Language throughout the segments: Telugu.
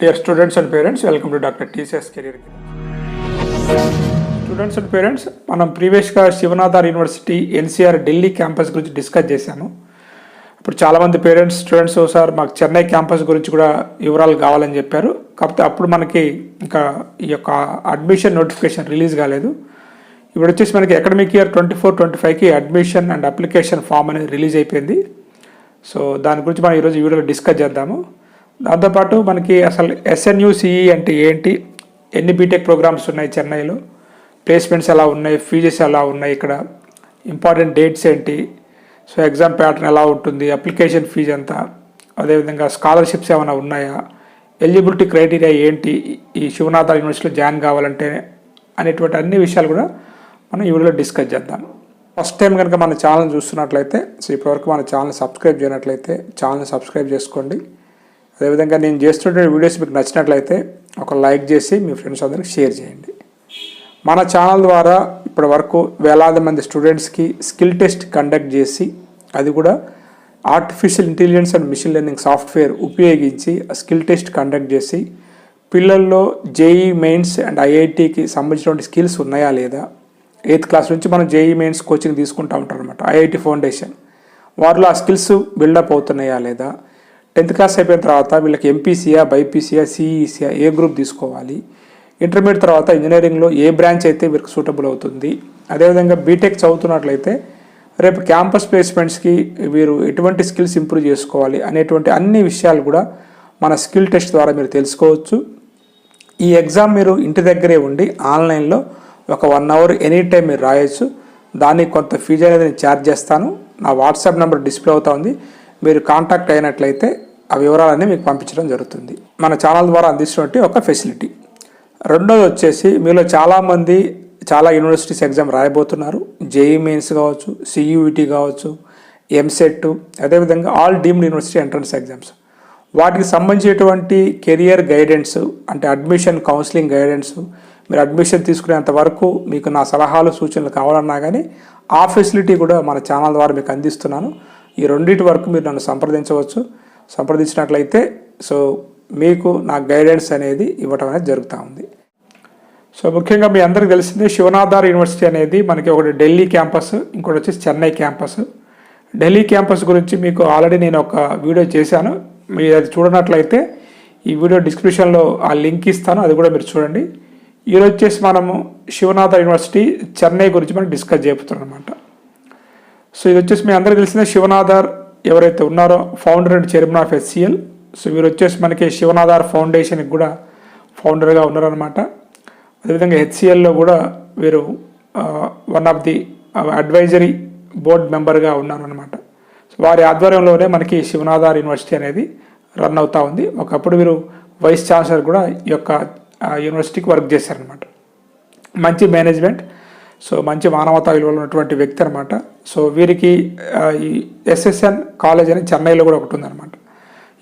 Dear students and parents welcome to doctor TCS career students and parents మనం ప్రీవియస్గా Shiv Nadar university NCR Delhi campus గురించి డిస్కస్ చేశాను. ఇప్పుడు చాలామంది పేరెంట్స్ స్టూడెంట్స్ సార్ మాకు చెన్నై క్యాంపస్ గురించి కూడా వివరాలు కావాలని చెప్పారు. కాకపోతే అప్పుడు మనకి ఇంకా ఈ యొక్క అడ్మిషన్ నోటిఫికేషన్ రిలీజ్ కాలేదు. ఇప్పుడు వచ్చేసి మనకి academic year twenty four twenty ఫైవ్కి అడ్మిషన్ అండ్ అప్లికేషన్ ఫామ్ అనేది రిలీజ్ అయిపోయింది. సో దాని గురించి మనం ఈరోజు వీడియోలో డిస్కస్ చేద్దాము. దాంతోపాటు మనకి అసలు ఎస్ఎన్యూసిఈ అంటే ఏంటి? ఎన్ని బీటెక్ ప్రోగ్రామ్స్ ఉన్నాయి చెన్నైలో? ప్లేస్మెంట్స్ ఎలా ఉన్నాయి? ఫీజెస్ ఎలా ఉన్నాయి ఇక్కడ? ఇంపార్టెంట్ డేట్స్ ఏంటి? సో ఎగ్జామ్ ప్యాటర్న్ ఎలా ఉంటుంది? అప్లికేషన్ ఫీజు ఎంత? అదేవిధంగా స్కాలర్షిప్స్ ఏమైనా ఉన్నాయా? ఎలిజిబిలిటీ క్రైటీరియా ఏంటి? ఈ శివనాథ యూనివర్సిటీలో జాయిన్ కావాలంటే అనేటువంటి అన్ని విషయాలు కూడా మనం ఈ వీడియోలో డిస్కస్ చేద్దాం. ఫస్ట్ టైం కనుక మన ఛానల్ చూస్తున్నట్లయితే సో ఇప్పటివరకు మన ఛానల్ సబ్స్క్రైబ్ చేయనట్లయితే ఛానల్ సబ్స్క్రైబ్ చేసుకోండి. అదేవిధంగా నేను చేస్తున్న వీడియోస్ మీకు నచ్చినట్లయితే ఒక లైక్ చేసి మీ ఫ్రెండ్స్ అందరికి షేర్ చేయండి. మన ఛానల్ ద్వారా ఇప్పటి వరకు వేలాది మంది స్టూడెంట్స్కి స్కిల్ టెస్ట్ కండక్ట్ చేసి అది కూడా artificial intelligence and machine learning software ఉపయోగించి స్కిల్ టెస్ట్ కండక్ట్ చేసి పిల్లల్లో జేఈ మెయిన్స్ అండ్ ఐఐటికి సంబంధించినటువంటి స్కిల్స్ ఉన్నాయా లేదా? ఎయిత్ క్లాస్ నుంచి మనం జేఈ మెయిన్స్ కోచింగ్ తీసుకుంటూ ఉంటాం అనమాట ఐఐటి ఫౌండేషన్ వారిలో ఆ స్కిల్స్ బిల్డప్ అవుతున్నాయా లేదా? టెన్త్ క్లాస్ అయిపోయిన తర్వాత వీళ్ళకి ఎంపీసీయా బైపీసీయా సిఈసీయా ఏ గ్రూప్ తీసుకోవాలి? ఇంటర్మీడియట్ తర్వాత ఇంజనీరింగ్లో ఏ బ్రాంచ్ అయితే వీరికి సూటబుల్ అవుతుంది? అదేవిధంగా బీటెక్ చదువుతున్నట్లయితే రేపు క్యాంపస్ ప్లేస్మెంట్స్కి వీరు ఎటువంటి స్కిల్స్ ఇంప్రూవ్ చేసుకోవాలి అనేటువంటి అన్ని విషయాలు కూడా మన స్కిల్ టెస్ట్ ద్వారా మీరు తెలుసుకోవచ్చు. ఈ ఎగ్జామ్ మీరు ఇంటి దగ్గరే ఉండి ఆన్లైన్లో ఒక వన్ అవర్ ఎనీ టైం మీరు రాయొచ్చు. దానికి కొంత ఫీజు అనేది నేను ఛార్జ్ చేస్తాను. నా వాట్సాప్ నెంబర్ డిస్ప్లే అవుతా ఉంది. మీరు కాంటాక్ట్ అయినట్లయితే ఆ వివరాలన్నీ మీకు పంపించడం జరుగుతుంది. మన ఛానల్ ద్వారా అందిస్తున్నట్టు ఒక ఫెసిలిటీ. రెండోది వచ్చేసి మీలో చాలామంది చాలా యూనివర్సిటీస్ ఎగ్జామ్ రాయబోతున్నారు. జేఈ మెయిన్స్ కావచ్చు సియూఈటీ కావచ్చు ఎంసెట్ అదేవిధంగా all deemed university entrance exams. వాటికి సంబంధించినటువంటి కెరియర్ గైడెన్స్ అంటే అడ్మిషన్ కౌన్సిలింగ్ గైడెన్స్ మీరు అడ్మిషన్ తీసుకునేంత వరకు మీకు నా సలహాలు సూచనలు కావాలన్నా కానీ ఆ ఫెసిలిటీ కూడా మన ఛానల్ ద్వారా మీకు అందిస్తున్నాను. ఈ రెండింటి వరకు మీరు నన్ను సంప్రదించవచ్చు. సంప్రదించినట్లయితే సో మీకు నా గైడెన్స్ అనేది ఇవ్వటం అనేది జరుగుతూ ఉంది. సో ముఖ్యంగా మీ అందరికీ తెలిసిందే శివనాథార్ యూనివర్సిటీ అనేది మనకి ఒకటి ఢిల్లీ క్యాంపస్ ఇంకోటి వచ్చేసి చెన్నై క్యాంపస్ ఢిల్లీ క్యాంపస్ గురించి మీకు ఆల్రెడీ నేను ఒక వీడియో చేశాను. మీరు అది చూడనట్లయితే ఈ వీడియో డిస్క్రిప్షన్లో ఆ లింక్ ఇస్తాను అది కూడా మీరు చూడండి. ఈరోజు వచ్చేసి మనము శివనాథ యూనివర్సిటీ చెన్నై గురించి మనం డిస్కస్ చేయబోతున్నాం అనమాట సో ఇది వచ్చేసి మీ అందరికీ తెలిసిన శివనాథర్ ఎవరైతే ఉన్నారో founder and chairman of HCL so వీరు వచ్చేసి మనకి శివనాధార్ ఫౌండేషన్కి కూడా ఫౌండర్గా ఉన్నారనమాట అదేవిధంగా హెచ్సిఎల్లో కూడా వీరు one of the advisory board మెంబర్గా ఉన్నారనమాట సో వారి ఆధ్వర్యంలోనే మనకి శివనాథార్ యూనివర్సిటీ అనేది రన్ అవుతూ ఉంది. ఒకప్పుడు వీరు వైస్ ఛాన్సలర్ కూడా ఈ యొక్క యూనివర్సిటీకి వర్క్ చేశారనమాట మంచి మేనేజ్మెంట్ సో మంచి మానవతా విలువలు ఉన్నటువంటి వ్యక్తి అనమాట సో వీరికి ఈ ఎస్ఎస్ఎన్ కాలేజ్ అని చెన్నైలో కూడా ఒకటి ఉందన్నమాట.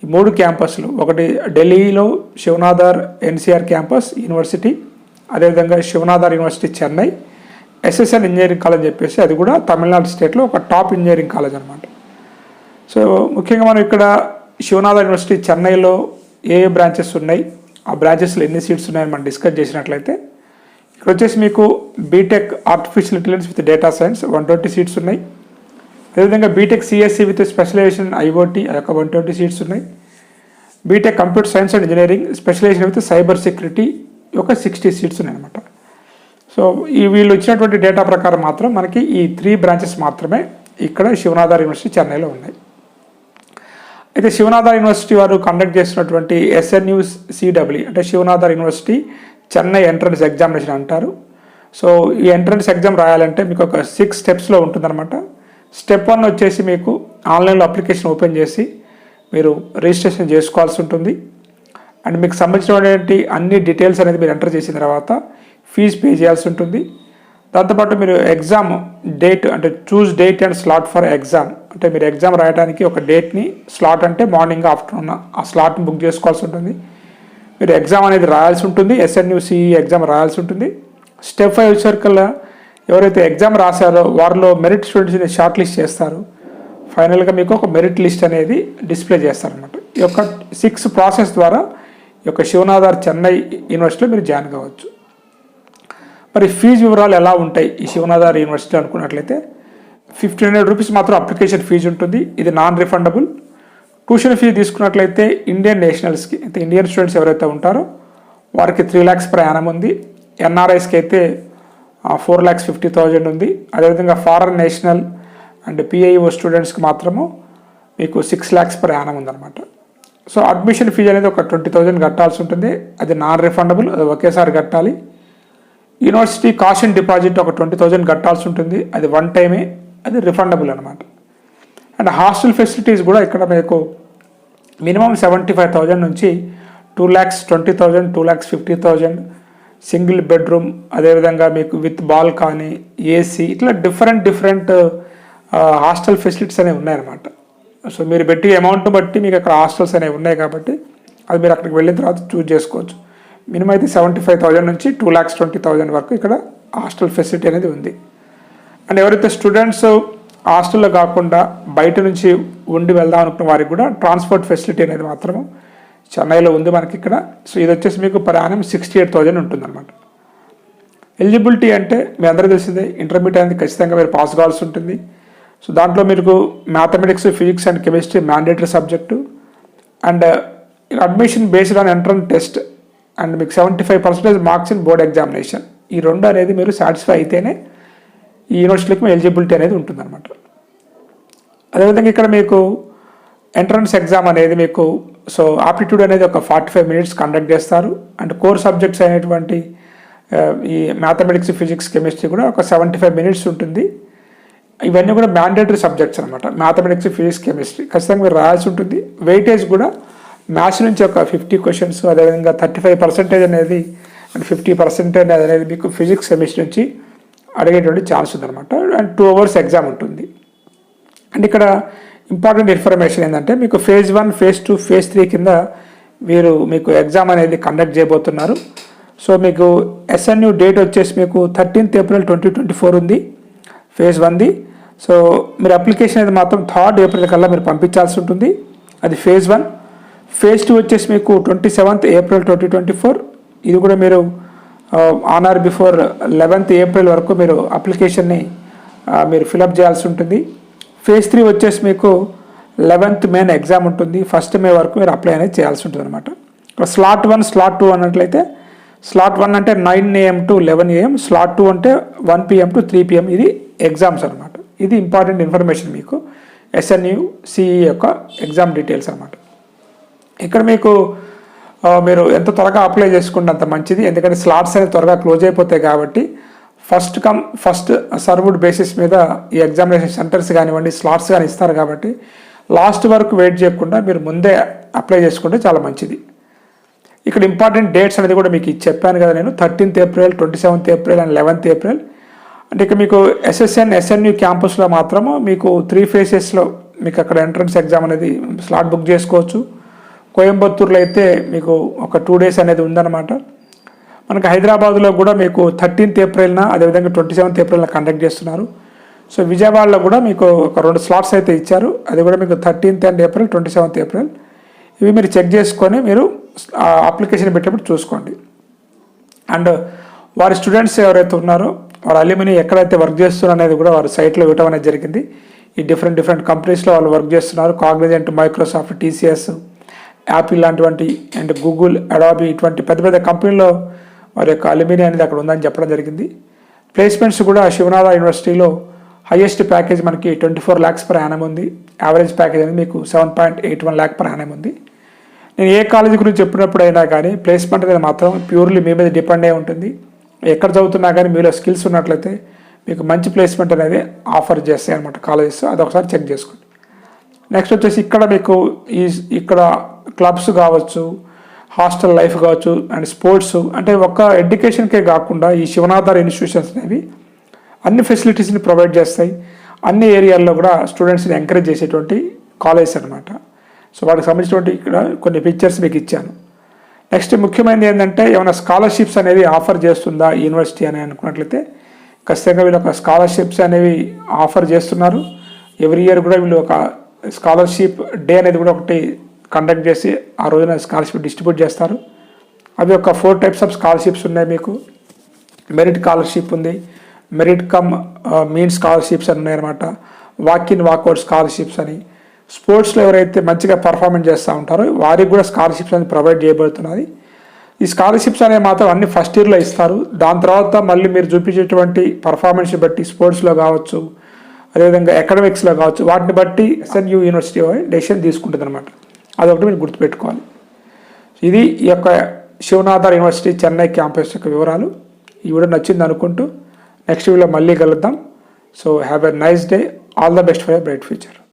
ఈ మూడు క్యాంపస్లు ఒకటి ఢిల్లీలో శివనాథార్ ఎన్సీఆర్ క్యాంపస్ యూనివర్సిటీ అదేవిధంగా Shiv Nadar university Chennai SSN engineering college చెప్పేసి అది కూడా తమిళనాడు స్టేట్లో ఒక టాప్ ఇంజనీరింగ్ కాలేజ్ అనమాట సో ముఖ్యంగా మనం ఇక్కడ శివనాథ యూనివర్సిటీ చెన్నైలో ఏ ఏ బ్రాంచెస్ ఉన్నాయి ఆ బ్రాంచెస్లో ఎన్ని సీట్స్ ఉన్నాయని మనం డిస్కస్ చేసినట్లయితే ఇక్కడ వచ్చేసి మీకు BTech artificial intelligence with data science one twenty seats ఉన్నాయి. అదేవిధంగా BTech CSE with specialization IoT యొక్క వన్ ట్వంటీ సీట్స్ ఉన్నాయి. BTech computer science and engineering specialization with cyber security ఒక సిక్స్టీ సీట్స్ ఉన్నాయన్నమాట. సో ఈ వీళ్ళు ఇచ్చినటువంటి డేటా ప్రకారం మాత్రం మనకి ఈ త్రీ బ్రాంచెస్ మాత్రమే ఇక్కడ శివనాథర్ యూనివర్సిటీ చెన్నైలో ఉన్నాయి. అయితే శివనాథర్ యూనివర్సిటీ వారు కండక్ట్ చేసినటువంటి ఎస్ఎన్యూ సిడబ్ల్యూ అంటే Shiv Nadar university Chennai entrance examination అంటారు. సో ఈ ఎంట్రన్స్ ఎగ్జామ్ రాయాలంటే మీకు ఒక సిక్స్ స్టెప్స్లో ఉంటుందన్నమాట. స్టెప్ వన్ వచ్చేసి మీకు ఆన్లైన్లో అప్లికేషన్ ఓపెన్ చేసి మీరు రిజిస్ట్రేషన్ చేసుకోవాల్సి ఉంటుంది. అండ్ మీకు సంబంధించినటువంటి అన్ని డీటెయిల్స్ అనేది మీరు ఎంటర్ చేసిన తర్వాత ఫీజు పే చేయాల్సి ఉంటుంది. దాంతోపాటు మీరు ఎగ్జామ్ డేట్ అంటే choose date and slot for exam. అంటే మీరు ఎగ్జామ్ రాయడానికి ఒక డేట్ని స్లాట్ అంటే మార్నింగ్ ఆఫ్టర్నూన్ ఆ స్లాట్ని బుక్ చేసుకోవాల్సి ఉంటుంది. మీరు ఎగ్జామ్ అనేది రాయాల్సి ఉంటుంది ఎస్ఎన్యూసి ఎగ్జామ్ రాయాల్సి ఉంటుంది. స్టెప్ ఫైవ్ వచ్చేసరికల్లా ఎవరైతే ఎగ్జామ్ రాశారో వారిలో మెరిట్ స్టూడెంట్స్ని షార్ట్ లిస్ట్ చేస్తారు. ఫైనల్గా మీకు ఒక మెరిట్ లిస్ట్ అనేది డిస్ప్లే చేస్తారనమాట ఈ యొక్క సిక్స్ ప్రాసెస్ ద్వారా ఈ యొక్క శివనాథర్ చెన్నై యూనివర్సిటీలో మీరు జాయిన్ కావచ్చు. మరి ఫీజు వివరాలు ఎలా ఉంటాయి ఈ శివనాధార్ యూనివర్సిటీ అనుకున్నట్లయితే? ఫిఫ్టీన్ హండ్రెడ్ రూపీస్ మాత్రం అప్లికేషన్ ఫీజు ఉంటుంది. ఇది నాన్ రిఫండబుల్ ట్యూషన్ ఫీ తీసుకున్నట్లయితే ఇండియన్ నేషనల్స్కి అయితే ఇండియన్ స్టూడెంట్స్ ఎవరైతే ఉంటారో వారికి త్రీ ల్యాక్స్ ప్రయాణం ఉంది. ఎన్ఆర్ఐస్కి అయితే ఫోర్ ల్యాక్స్ ఫిఫ్టీ థౌజండ్ ఉంది. అదేవిధంగా ఫారెన్ నేషనల్ అండ్ పిఐఓ స్టూడెంట్స్కి మాత్రము మీకు సిక్స్ ల్యాక్స్ ప్రయాణం ఉందన్నమాట. సో అడ్మిషన్ ఫీజు అనేది ఒక ట్వంటీ థౌజండ్ కట్టాల్సి ఉంటుంది. అది నాన్ రిఫండబుల్ అది ఒకేసారి కట్టాలి. యూనివర్సిటీ కాషన్ డిపాజిట్ ఒక ట్వంటీ థౌజండ్ కట్టాల్సి ఉంటుంది. అది వన్ టైమే అది రిఫండబుల్ అనమాట అండ్ హాస్టల్ ఫెసిలిటీస్ కూడా ఇక్కడ మీకు మినిమం సెవెంటీ ఫైవ్ థౌజండ్ నుంచి two lakhs twenty thousand two lakhs fifty thousand single bedroom అదేవిధంగా మీకు విత్ బాల్కనీ ఏసీ ఇట్లా డిఫరెంట్ డిఫరెంట్ హాస్టల్ ఫెసిలిటీస్ అనేవి ఉన్నాయన్నమాట. సో మీరు పెట్టి అమౌంట్ బట్టి మీకు అక్కడ హాస్టల్స్ అనేవి ఉన్నాయి కాబట్టి అది మీరు అక్కడికి వెళ్ళిన తర్వాత చూజ్ చేసుకోవచ్చు. మినిమం అయితే సెవెంటీ ఫైవ్ థౌజండ్ నుంచి టూ ల్యాక్స్ ట్వంటీ థౌజండ్ వరకు ఇక్కడ హాస్టల్ ఫెసిలిటీ అనేది ఉంది. అండ్ ఎవరైతే స్టూడెంట్స్ హాస్టల్లో కాకుండా బయట నుంచి ఉండి వెళ్దాం అనుకున్న వారికి కూడా ట్రాన్స్పోర్ట్ ఫెసిలిటీ అనేది మాత్రము చెన్నైలో ఉంది మనకి ఇక్కడ. సో ఇది వచ్చేసి మీకు ప్రయాణం సిక్స్టీ ఎయిట్ థౌజండ్ ఉంటుందన్నమాట. ఎలిజిబిలిటీ అంటే మీ అందరూ తెలిసిందే ఇంటర్మీడియట్ అనేది ఖచ్చితంగా మీరు పాస్ కావాల్సి ఉంటుంది. సో దాంట్లో మీకు mathematics physics and chemistry mandatory subject and admission based on entrance test and మీకు seventy five percentage marks in board examination. ఈ రెండు అనేది మీరు సాటిస్ఫై అయితేనే ఈ యూనివర్సిటీలకు ఎలిజిబిలిటీ అనేది ఉంటుందన్నమాట. అదేవిధంగా ఇక్కడ మీకు ఎంట్రన్స్ ఎగ్జామ్ అనేది మీకు సో ఆప్టిట్యూడ్ అనేది ఒక ఫార్టీ ఫైవ్ మినిట్స్ కండక్ట్ చేస్తారు. అండ్ కోర్ సబ్జెక్ట్స్ అయినటువంటి ఈ మ్యాథమెటిక్స్ ఫిజిక్స్ కెమిస్ట్రీ కూడా ఒక సెవెంటీ ఫైవ్ మినిట్స్ ఉంటుంది. ఇవన్నీ కూడా మ్యాండేటరీ సబ్జెక్ట్స్ అనమాట మ్యాథమెటిక్స్ ఫిజిక్స్ కెమిస్ట్రీ ఖచ్చితంగా మీరు రాయాల్సి ఉంటుంది. వెయిటేజ్ కూడా మ్యాథ్స్ నుంచి ఒక ఫిఫ్టీ క్వశ్చన్స్ అదేవిధంగా థర్టీ ఫైవ్ పర్సెంటేజ్ అనేది అండ్ ఫిఫ్టీ పర్సెంటేజ్ అనేది మీకు ఫిజిక్స్ కెమిస్ట్రీ నుంచి అడిగేటువంటి ఛాన్స్ ఉందన్నమాట. అండ్ టూ అవర్స్ ఎగ్జామ్ ఉంటుంది. అండ్ ఇక్కడ ఇంపార్టెంట్ ఇన్ఫర్మేషన్ ఏంటంటే మీకు phase one phase two phase three కింద మీరు మీకు ఎగ్జామ్ అనేది కండక్ట్ చేయబోతున్నారు. సో మీకు ఎస్ఎన్యూ డేట్ వచ్చేసి మీకు thirteenth April twenty twenty four ఉంది ఫేజ్ వన్ది సో మీరు అప్లికేషన్ అనేది మాత్రం థర్డ్ ఏప్రిల్ కల్లా మీరు పంపించాల్సి ఉంటుంది. అది ఫేజ్ వన్ ఫేజ్ టూ వచ్చేసి మీకు twenty seventh April twenty twenty four ఇది కూడా మీరు on or before eleventh April వరకు మీరు అప్లికేషన్ని uh, మీరు ఫిలప్ చేయాల్సి ఉంటుంది. ఫేజ్ త్రీ వచ్చేసి మీకు లెవెన్త్ మేన్ ఎగ్జామ్ ఉంటుంది. ఫస్ట్ మే వరకు మీరు అప్లై అనేది చేయాల్సి ఉంటుంది అనమాట స్లాట్ వన్ స్లాట్ టూ అన్నట్లయితే స్లాట్ వన్ అంటే nine AM to eleven AM slot two అంటే one PM to three PM ఇది ఎగ్జామ్స్ అనమాట ఇది ఇంపార్టెంట్ ఇన్ఫర్మేషన్ మీకు. ఎస్ఎన్యు సిఈ యొక్క ఎగ్జామ్ డీటెయిల్స్ అనమాట ఇక్కడ మీకు మీరు ఎంత త్వరగా అప్లై చేసుకుంటే అంత మంచిది. ఎందుకంటే స్లాట్స్ అనేది త్వరగా క్లోజ్ అయిపోతాయి కాబట్టి first come first served basis మీద ఈ ఎగ్జామినేషన్ సెంటర్స్ కానివ్వండి స్లాట్స్ కానీ ఇస్తారు కాబట్టి లాస్ట్ వరకు వెయిట్ చేయకుండా మీరు ముందే అప్లై చేసుకుంటే చాలా మంచిది. ఇక్కడ ఇంపార్టెంట్ డేట్స్ అనేది కూడా మీకు చెప్పాను కదా నేను. Thirteenth April twenty seventh April and eleventh April అంటే ఇక మీకు ఎస్ఎస్ఎన్ ఎస్ఎన్యు క్యాంపస్లో మాత్రము మీకు త్రీ ఫేసెస్లో మీకు అక్కడ ఎంట్రన్స్ ఎగ్జామ్ అనేది స్లాట్ బుక్ చేసుకోవచ్చు. కోయంబత్తూర్లో అయితే మీకు ఒక టూ డేస్ అనేది ఉందన్నమాట. మనకు హైదరాబాద్లో కూడా మీకు థర్టీన్త్ ఏప్రిల్న అదేవిధంగా ట్వంటీ సెవెంత్ ఏప్రిల్న కండక్ట్ చేస్తున్నారు. సో విజయవాడలో కూడా మీకు ఒక రెండు స్లాట్స్ అయితే ఇచ్చారు. అది కూడా మీకు thirteenth and April twenty seventh April. ఇవి మీరు చెక్ చేసుకొని మీరు అప్లికేషన్ పెట్టేప్పుడు చూసుకోండి. అండ్ వారి స్టూడెంట్స్ ఎవరైతే ఉన్నారో వారి అల్యూమిని ఎక్కడైతే వర్క్ చేస్తున్నారు అనేది కూడా వారి సైట్లో ఇవ్వడం అనేది జరిగింది. ఈ డిఫరెంట్ డిఫరెంట్ కంపెనీస్లో వాళ్ళు వర్క్ చేస్తున్నారు. కాగ్నిజెంట్ మైక్రోసాఫ్ట్ టీసీఎస్ యాపిల్ లాంటివంటి అండ్ గూగుల్ అడాబీ ఇటువంటి పెద్ద పెద్ద కంపెనీలో వారి యొక్క అల్యూమిని అనేది అక్కడ ఉందని చెప్పడం జరిగింది. ప్లేస్మెంట్స్ కూడా శివనాథ యూనివర్సిటీలో హైయెస్ట్ ప్యాకేజ్ మనకి twenty four lakhs per annum ఉంది. యావరేజ్ ప్యాకేజ్ అనేది మీకు seven point eight one lakh per annum ఉంది. నేను ఏ కాలేజీ గురించి చెప్పినప్పుడైనా కానీ ప్లేస్మెంట్ అనేది మాత్రం ప్యూర్లీ మీ మీద డిపెండ్ అయి ఉంటుంది. ఎక్కడ చదువుతున్నా కానీ మీలో స్కిల్స్ ఉన్నట్లయితే మీకు మంచి ప్లేస్మెంట్ అనేది ఆఫర్ చేస్తాయి అనమాట కాలేజెస్ అది ఒకసారి చెక్ చేసుకోండి. నెక్స్ట్ వచ్చేసి ఇక్కడ మీకు ఈ ఇక్కడ క్లబ్స్ కావచ్చు హాస్టల్ లైఫ్ కావచ్చు అండ్ స్పోర్ట్స్ అంటే ఒక్క ఎడ్యుకేషన్కే కాకుండా ఈ శివనాధార ఇన్స్టిట్యూషన్స్ అనేవి అన్ని ఫెసిలిటీస్ని ప్రొవైడ్ చేస్తాయి. అన్ని ఏరియాల్లో కూడా స్టూడెంట్స్ని ఎంకరేజ్ చేసేటువంటి కాలేజ్ అనమాట సో వాటికి సంబంధించినటువంటి ఇక్కడ కొన్ని పిక్చర్స్ మీకు ఇచ్చాను. నెక్స్ట్ ముఖ్యమైనది ఏంటంటే ఏమైనా స్కాలర్షిప్స్ అనేవి ఆఫర్ చేస్తుందా యూనివర్సిటీ అని అనుకున్నట్లయితే ఖచ్చితంగా వీళ్ళు ఒక స్కాలర్షిప్స్ అనేవి ఆఫర్ చేస్తున్నారు. ఎవ్రీ ఇయర్ కూడా వీళ్ళు ఒక స్కాలర్షిప్ డే అనేది కూడా ఒకటి కండక్ట్ చేసి ఆ రోజున స్కాలర్షిప్ డిస్ట్రిబ్యూట్ చేస్తారు. అవి ఒక ఫోర్ టైప్స్ ఆఫ్ స్కాలర్షిప్స్ ఉన్నాయి మీకు. మెరిట్ స్కాలర్షిప్ ఉంది. మెరిట్ కమ్ మీన్ స్కాలర్షిప్స్ అని ఉన్నాయన్నమాట. వాక్ ఇన్ వాక్అవుట్ స్కాలర్షిప్స్ అని. స్పోర్ట్స్లో ఎవరైతే మంచిగా పర్ఫార్మెన్స్ చేస్తూ ఉంటారో వారికి కూడా స్కాలర్షిప్స్ అనేది ప్రొవైడ్ చేయబడుతున్నది. ఈ స్కాలర్షిప్స్ అనేవి మాత్రం అన్ని ఫస్ట్ ఇయర్లో ఇస్తారు. దాని తర్వాత మళ్ళీ మీరు చూపించేటువంటి పర్ఫార్మెన్స్ బట్టి స్పోర్ట్స్లో కావచ్చు అదేవిధంగా అకాడమిక్స్లో కావచ్చు వాటిని బట్టి ఎస్ఎన్యూ యూనివర్సిటీ డెసిషన్ తీసుకుంటుంది అనమాట అదొకటి మీరు గుర్తుపెట్టుకోవాలి. ఇది ఈ యొక్క శివనాథర్ యూనివర్సిటీ చెన్నై క్యాంపస్ యొక్క వివరాలు. ఈ వీడియో నచ్చింది అనుకుంటూ నెక్స్ట్ వీడియో మళ్ళీ కలుద్దాం. So have a nice day. All the best for a bright future.